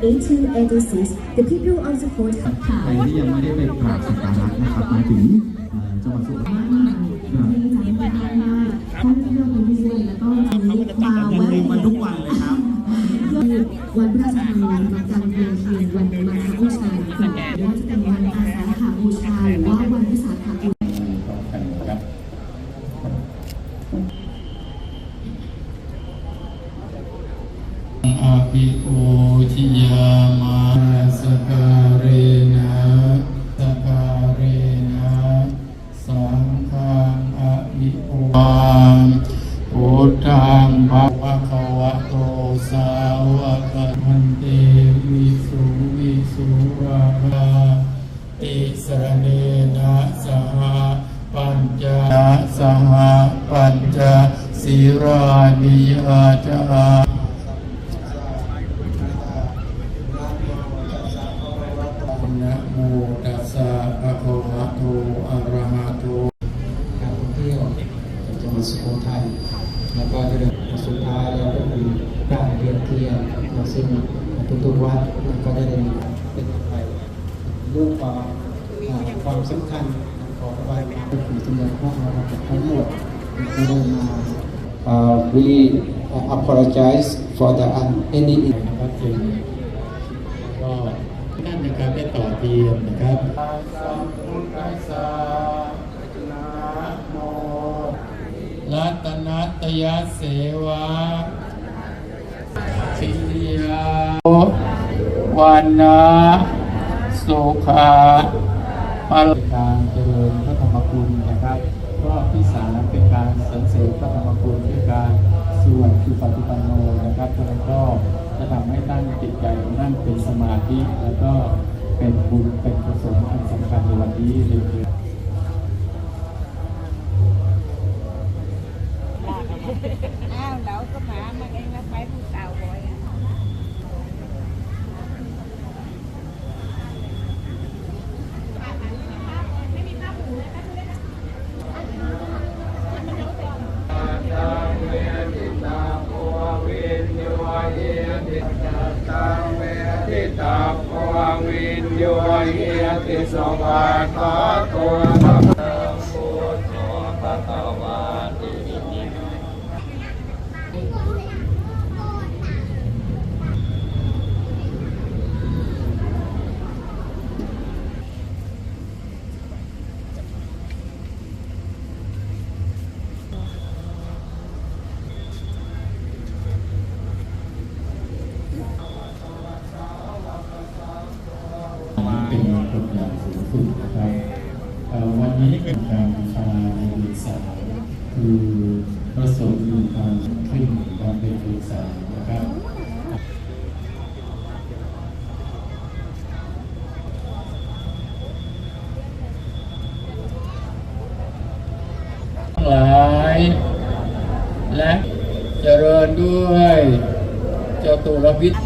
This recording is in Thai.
1886, the people of the fort ใครที่ยังไม่ได้ไปกราบสักการะนะครับมาถึงเอ่อจังหวัดสุโขทัยครับ ท่านเลือกไปด้วยแล้วก็มีมาแวะ มันทุกวันเลยครับ วันพระราชทานวันจันทร์เพียงเทียนวันมาฆบูชาหรือว่าจะเป็นวันอาสาฬหบูชาหรือว่าวันวิสาขบูชา กันครับ อาภิโอทิยามาสการเรนะสการเรนะสังฆังอภิโอพุทธังภะคะวะโตสาวกมันเตวิสุวิสุราภาติสรเนนะสหปัญจสหปัญจศิรานิยาจา นะโมตัสสะภะคะวะโตอะระหะโตการท่องเที่ยวจังหวัดสุโขทัยแล้วก็จะเดินสุดท้ายแล้วก็คือการเรียนเทียนซึ่งทุกๆวัดก็ได้เป็นไปเรื่องความอ่าความสำคัญของวัดก็คือจำนวนพระเราทั้งหมดที่ได้มา Uh, we uh, apologize for the un- any นะครับจึงก็นั่นะครับได้ต่อเทียนนะครับสัมพุทธัสสะนะโมรัตนัตยเสวะสิยาวันนะสุขาปารการเจริญพระธรรมคุณนะครับรอบที่สามเป็นการสรรเสริญพระธรรมคุณด้วยการสวดคือปฏิปันโนนะครับแล้วก็จะทำให้ตั้งจิตใจนั่งเป็นสมาธิแล้วก็เป็นบุญเป็นกุศลอันสำคัญในวันนี้เลย อ้าวเราก็มามันเองแล้วไปผู้สาวบ่อยอะ ทิตาภวังวินโยเย ติสวาคาตัวพระ การบูชาในเดือนสามคือพระสงฆ์มีการขึ้นวันเป็นเดือนสามนะครับทั้งหลายและเจริญด้วยเจ้าตุรวิทย์